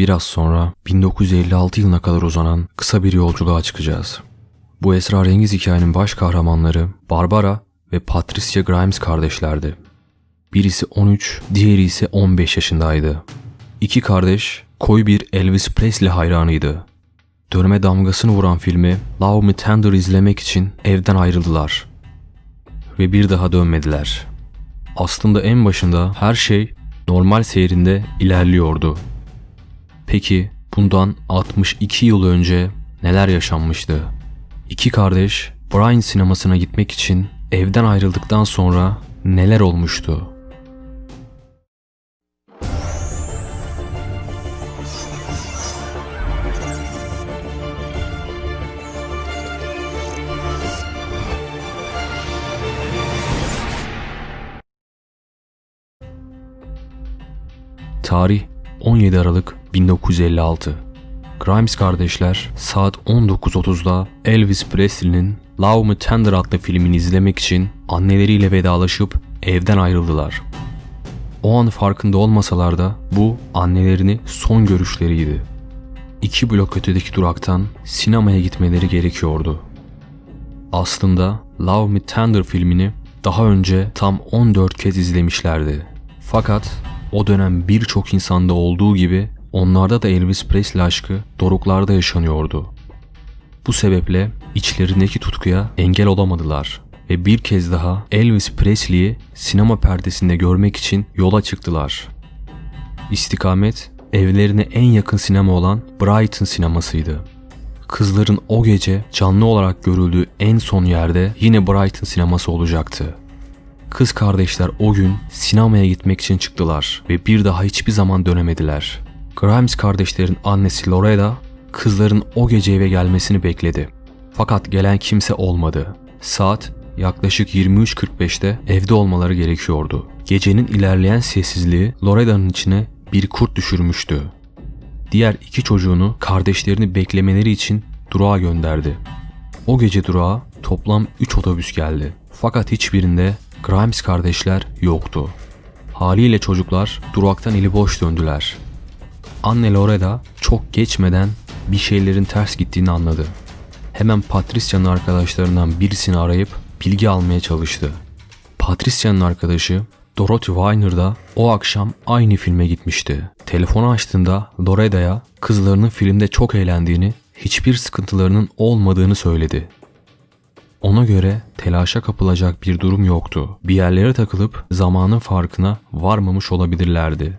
Biraz sonra 1956 yılına kadar uzanan kısa bir yolculuğa çıkacağız. Bu esrarengiz hikayenin baş kahramanları Barbara ve Patricia Grimes kardeşlerdi. Birisi 13, diğeri ise 15 yaşındaydı. İki kardeş koyu bir Elvis Presley hayranıydı. Döneme damgasını vuran filmi Love Me Tender izlemek için evden ayrıldılar. Ve bir daha dönmediler. Aslında en başında her şey normal seyrinde ilerliyordu. Peki bundan 62 yıl önce neler yaşanmıştı? İki kardeş Brian sinemasına gitmek için evden ayrıldıktan sonra neler olmuştu? Tarih 17 Aralık 1956. Grimes kardeşler saat 19.30'da Elvis Presley'nin Love Me Tender adlı filmini izlemek için anneleriyle vedalaşıp evden ayrıldılar. O an farkında olmasalar da bu annelerini son görüşleriydi. İki blok ötedeki duraktan sinemaya gitmeleri gerekiyordu. Aslında Love Me Tender filmini daha önce tam 14 kez izlemişlerdi. Fakat o dönem birçok insanda olduğu gibi onlarda da Elvis Presley aşkı doruklarda yaşanıyordu. Bu sebeple içlerindeki tutkuya engel olamadılar ve bir kez daha Elvis Presley'i sinema perdesinde görmek için yola çıktılar. İstikamet evlerine en yakın sinema olan Brighton sinemasıydı. Kızların o gece canlı olarak görüldüğü en son yerde yine Brighton sineması olacaktı. Kız kardeşler o gün sinemaya gitmek için çıktılar ve bir daha hiçbir zaman dönemediler. Grimes kardeşlerin annesi Loretta kızların o gece eve gelmesini bekledi. Fakat gelen kimse olmadı. Saat yaklaşık 23.45'te evde olmaları gerekiyordu. Gecenin ilerleyen sessizliği Loretta'nın içine bir kurt düşürmüştü. Diğer iki çocuğunu kardeşlerini beklemeleri için durağa gönderdi. O gece durağa toplam 3 otobüs geldi. Fakat hiçbirinde Grimes kardeşler yoktu. Haliyle çocuklar duraktan eli boş döndüler. Anne Loretta çok geçmeden bir şeylerin ters gittiğini anladı. Hemen Patricia'nın arkadaşlarından birisini arayıp bilgi almaya çalıştı. Patricia'nın arkadaşı Dorothy Weiner da o akşam aynı filme gitmişti. Telefonu açtığında Loretta'ya kızlarının filmde çok eğlendiğini, hiçbir sıkıntılarının olmadığını söyledi. Ona göre telaşa kapılacak bir durum yoktu. Bir yerlere takılıp zamanın farkına varmamış olabilirlerdi.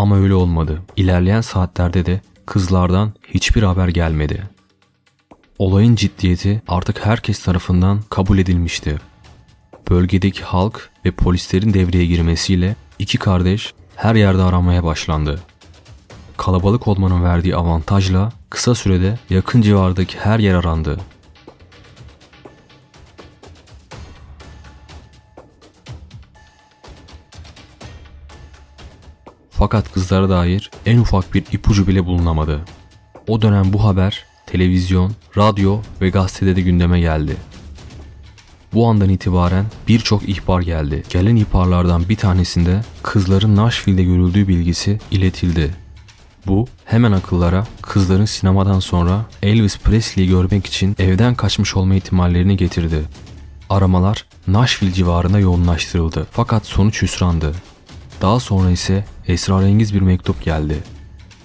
Ama öyle olmadı. İlerleyen saatlerde de kızlardan hiçbir haber gelmedi. Olayın ciddiyeti artık herkes tarafından kabul edilmişti. Bölgedeki halk ve polislerin devreye girmesiyle iki kardeş her yerde aramaya başlandı. Kalabalık olmanın verdiği avantajla kısa sürede yakın civardaki her yer arandı. Fakat kızlara dair en ufak bir ipucu bile bulunamadı. O dönem bu haber televizyon, radyo ve gazetede de gündeme geldi. Bu andan itibaren birçok ihbar geldi. Gelen ihbarlardan bir tanesinde kızların Nashville'de görüldüğü bilgisi iletildi. Bu hemen akıllara kızların sinemadan sonra Elvis Presley'i görmek için evden kaçmış olma ihtimallerini getirdi. Aramalar Nashville civarında yoğunlaştırıldı fakat sonuç hüsrandı. Daha sonra ise esrarengiz bir mektup geldi.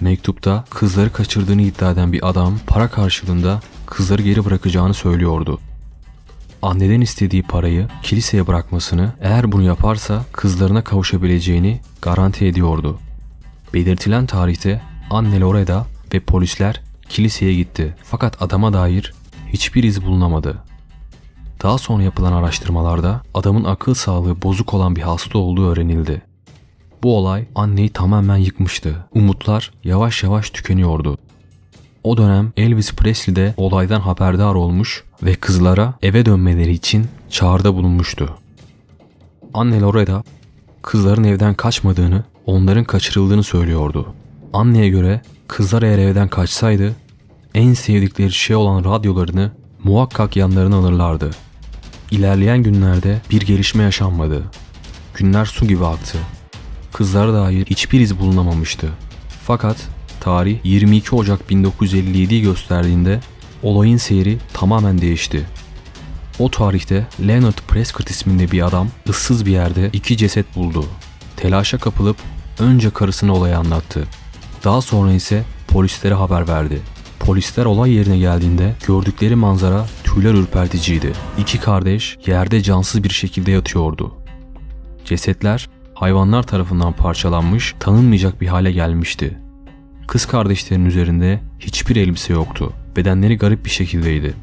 Mektupta kızları kaçırdığını iddia eden bir adam para karşılığında kızları geri bırakacağını söylüyordu. Anneden istediği parayı kiliseye bırakmasını eğer bunu yaparsa kızlarına kavuşabileceğini garanti ediyordu. Belirtilen tarihte anne Loretta ve polisler kiliseye gitti fakat adama dair hiçbir iz bulunamadı. Daha sonra yapılan araştırmalarda adamın akıl sağlığı bozuk olan bir hasta olduğu öğrenildi. Bu olay anneyi tamamen yıkmıştı. Umutlar yavaş yavaş tükeniyordu. O dönem Elvis Presley de olaydan haberdar olmuş ve kızlara eve dönmeleri için çağrıda bulunmuştu. Anne Loretta kızların evden kaçmadığını, onların kaçırıldığını söylüyordu. Anneye göre kızlar eğer evden kaçsaydı en sevdikleri şey olan radyolarını muhakkak yanlarına alırlardı. İlerleyen günlerde bir gelişme yaşanmadı. Günler su gibi aktı. Kızlara dair hiçbir iz bulunamamıştı. Fakat tarih 22 Ocak 1957'yi gösterdiğinde olayın seyri tamamen değişti. O tarihte Leonard Prescott isminde bir adam ıssız bir yerde iki ceset buldu. Telaşa kapılıp önce karısına olayı anlattı. Daha sonra ise polislere haber verdi. Polisler olay yerine geldiğinde gördükleri manzara tüyler ürperticiydi. İki kardeş yerde cansız bir şekilde yatıyordu. Cesetler hayvanlar tarafından parçalanmış, tanınmayacak bir hale gelmişti. Kız kardeşlerin üzerinde hiçbir elbise yoktu. Bedenleri garip bir şekildeydi.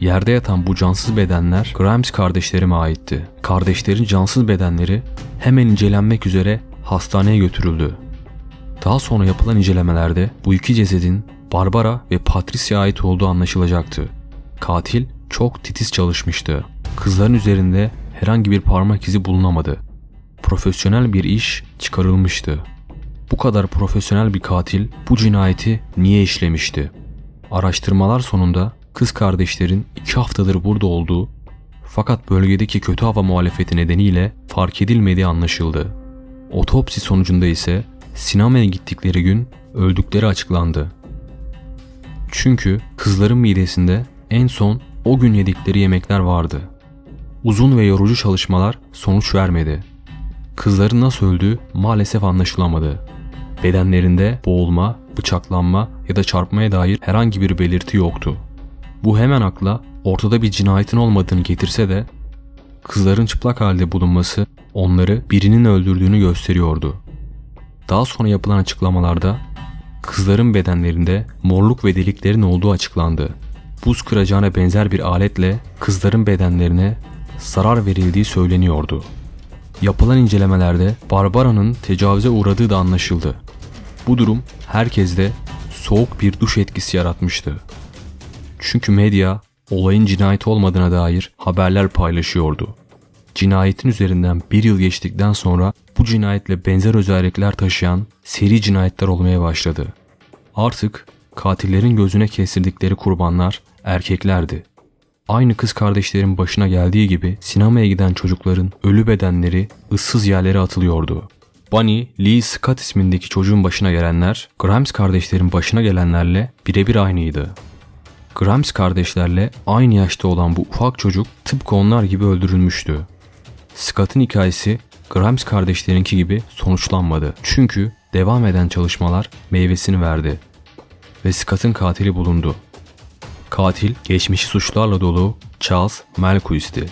Yerde yatan bu cansız bedenler Grimes kardeşlerime aitti. Kardeşlerin cansız bedenleri hemen incelenmek üzere hastaneye götürüldü. Daha sonra yapılan incelemelerde bu iki cesedin Barbara ve Patricia'ya ait olduğu anlaşılacaktı. Katil çok titiz çalışmıştı. Kızların üzerinde herhangi bir parmak izi bulunamadı. Profesyonel bir iş çıkarılmıştı. Bu kadar profesyonel bir katil bu cinayeti niye işlemişti? Araştırmalar sonunda kız kardeşlerin iki haftadır burada olduğu fakat bölgedeki kötü hava muhalefeti nedeniyle fark edilmediği anlaşıldı. Otopsi sonucunda ise sinemaya gittikleri gün öldükleri açıklandı. Çünkü kızların midesinde en son o gün yedikleri yemekler vardı. Uzun ve yorucu çalışmalar sonuç vermedi. Kızların nasıl öldüğü maalesef anlaşılamadı. Bedenlerinde boğulma, bıçaklanma ya da çarpmaya dair herhangi bir belirti yoktu. Bu hemen akla ortada bir cinayetin olmadığını getirse de kızların çıplak halde bulunması onları birinin öldürdüğünü gösteriyordu. Daha sonra yapılan açıklamalarda kızların bedenlerinde morluk ve deliklerin olduğu açıklandı. Buz kıracağına benzer bir aletle kızların bedenlerine zarar verildiği söyleniyordu. Yapılan incelemelerde Barbara'nın tecavüze uğradığı da anlaşıldı. Bu durum herkeste soğuk bir duş etkisi yaratmıştı. Çünkü medya olayın cinayet olmadığına dair haberler paylaşıyordu. Cinayetin üzerinden bir yıl geçtikten sonra bu cinayetle benzer özellikler taşıyan seri cinayetler olmaya başladı. Artık katillerin gözüne kestirdikleri kurbanlar erkeklerdi. Aynı kız kardeşlerin başına geldiği gibi sinemaya giden çocukların ölü bedenleri ıssız yerlere atılıyordu. Bunny, Lee Scott ismindeki çocuğun başına gelenler, Grimes kardeşlerin başına gelenlerle birebir aynıydı. Grimes kardeşlerle aynı yaşta olan bu ufak çocuk tıpkı onlar gibi öldürülmüştü. Scott'ın hikayesi Grimes kardeşlerinki gibi sonuçlanmadı. Çünkü devam eden çalışmalar meyvesini verdi. Ve Scott'ın katili bulundu. Katil geçmişi suçlarla dolu Charles Malcuis'ti.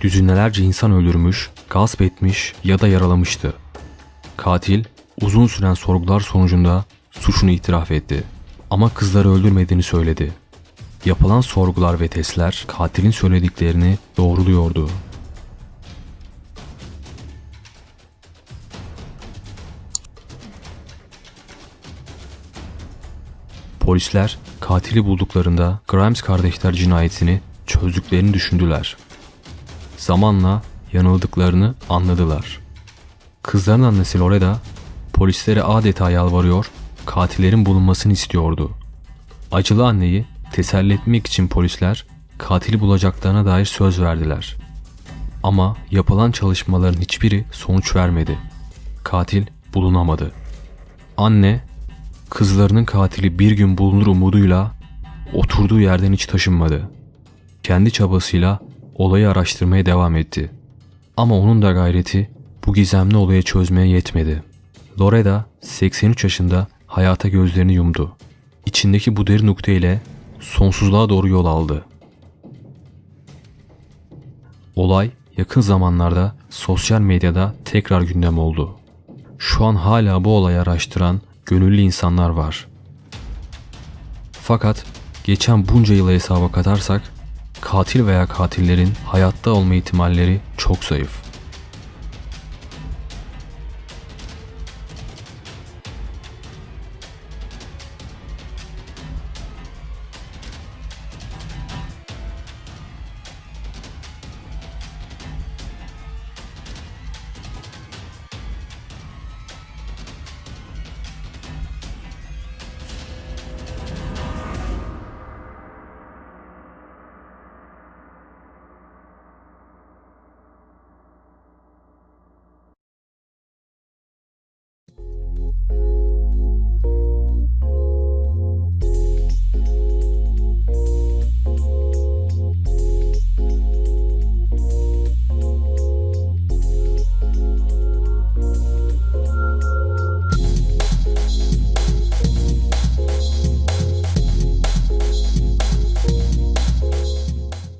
Düzinelerce insan öldürmüş, gasp etmiş ya da yaralamıştı. Katil uzun süren sorgular sonucunda suçunu itiraf etti. Ama kızları öldürmediğini söyledi. Yapılan sorgular ve testler katilin söylediklerini doğruluyordu. Polisler katili bulduklarında Grimes kardeşler cinayetini çözdüklerini düşündüler. Zamanla yanıldıklarını anladılar. Kızların annesi Loreda polislere adeta yalvarıyor, katillerin bulunmasını istiyordu. Acılı anneyi teselli etmek için polisler katili bulacaklarına dair söz verdiler. Ama yapılan çalışmaların hiçbiri sonuç vermedi. Katil bulunamadı. Anne Kızlarının katili bir gün bulunur umuduyla oturduğu yerden hiç taşınmadı. Kendi çabasıyla olayı araştırmaya devam etti. Ama onun da gayreti bu gizemli olayı çözmeye yetmedi. Loreda 83 yaşında hayata gözlerini yumdu. İçindeki bu derin nokta ile sonsuzluğa doğru yol aldı. Olay yakın zamanlarda sosyal medyada tekrar gündem oldu. Şu an hala bu olayı araştıran gönüllü insanlar var. Fakat geçen bunca yılı hesaba katarsak katil veya katillerin hayatta olma ihtimalleri çok zayıf.